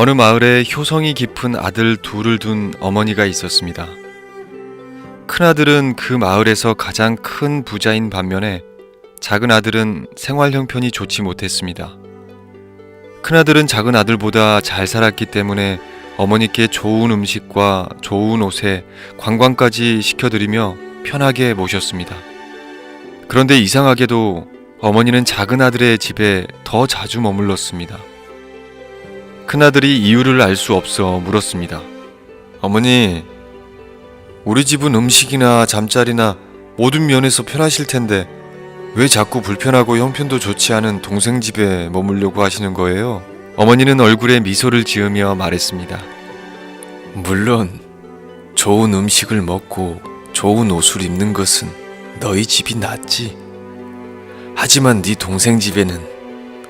어느 마을에 효성이 깊은 아들 둘을 둔 어머니가 있었습니다. 큰아들은 그 마을에서 가장 큰 부자인 반면에 작은 아들은 생활 형편이 좋지 못했습니다. 큰아들은 작은 아들보다 잘 살았기 때문에 어머니께 좋은 음식과 좋은 옷에 관광까지 시켜드리며 편하게 모셨습니다. 그런데 이상하게도 어머니는 작은 아들의 집에 더 자주 머물렀습니다. 큰아들이 이유를 알 수 없어 물었습니다. 어머니, 우리 집은 음식이나 잠자리나 모든 면에서 편하실 텐데 왜 자꾸 불편하고 형편도 좋지 않은 동생 집에 머물려고 하시는 거예요? 어머니는 얼굴에 미소를 지으며 말했습니다. 물론 좋은 음식을 먹고 좋은 옷을 입는 것은 너희 집이 낫지. 하지만 네 동생 집에는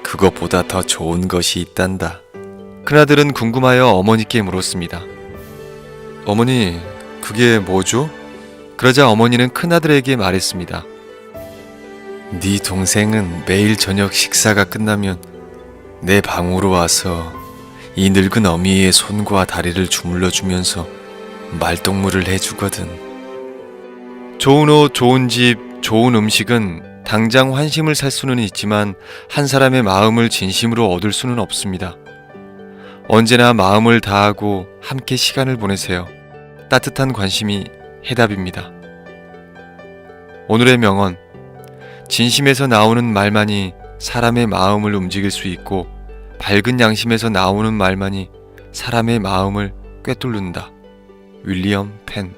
그것보다 더 좋은 것이 있단다. 큰아들은 궁금하여 어머니께 물었습니다. 어머니, 그게 뭐죠? 그러자 어머니는 큰아들에게 말했습니다. 네 동생은 매일 저녁 식사가 끝나면 내 방으로 와서 이 늙은 어미의 손과 다리를 주물러 주면서 말동무를 해주거든. 좋은 옷, 좋은 집, 좋은 음식은 당장 환심을 살 수는 있지만 한 사람의 마음을 진심으로 얻을 수는 없습니다. 언제나 마음을 다하고 함께 시간을 보내세요. 따뜻한 관심이 해답입니다. 오늘의 명언. 진심에서 나오는 말만이 사람의 마음을 움직일 수 있고 밝은 양심에서 나오는 말만이 사람의 마음을 꿰뚫는다. 윌리엄 펜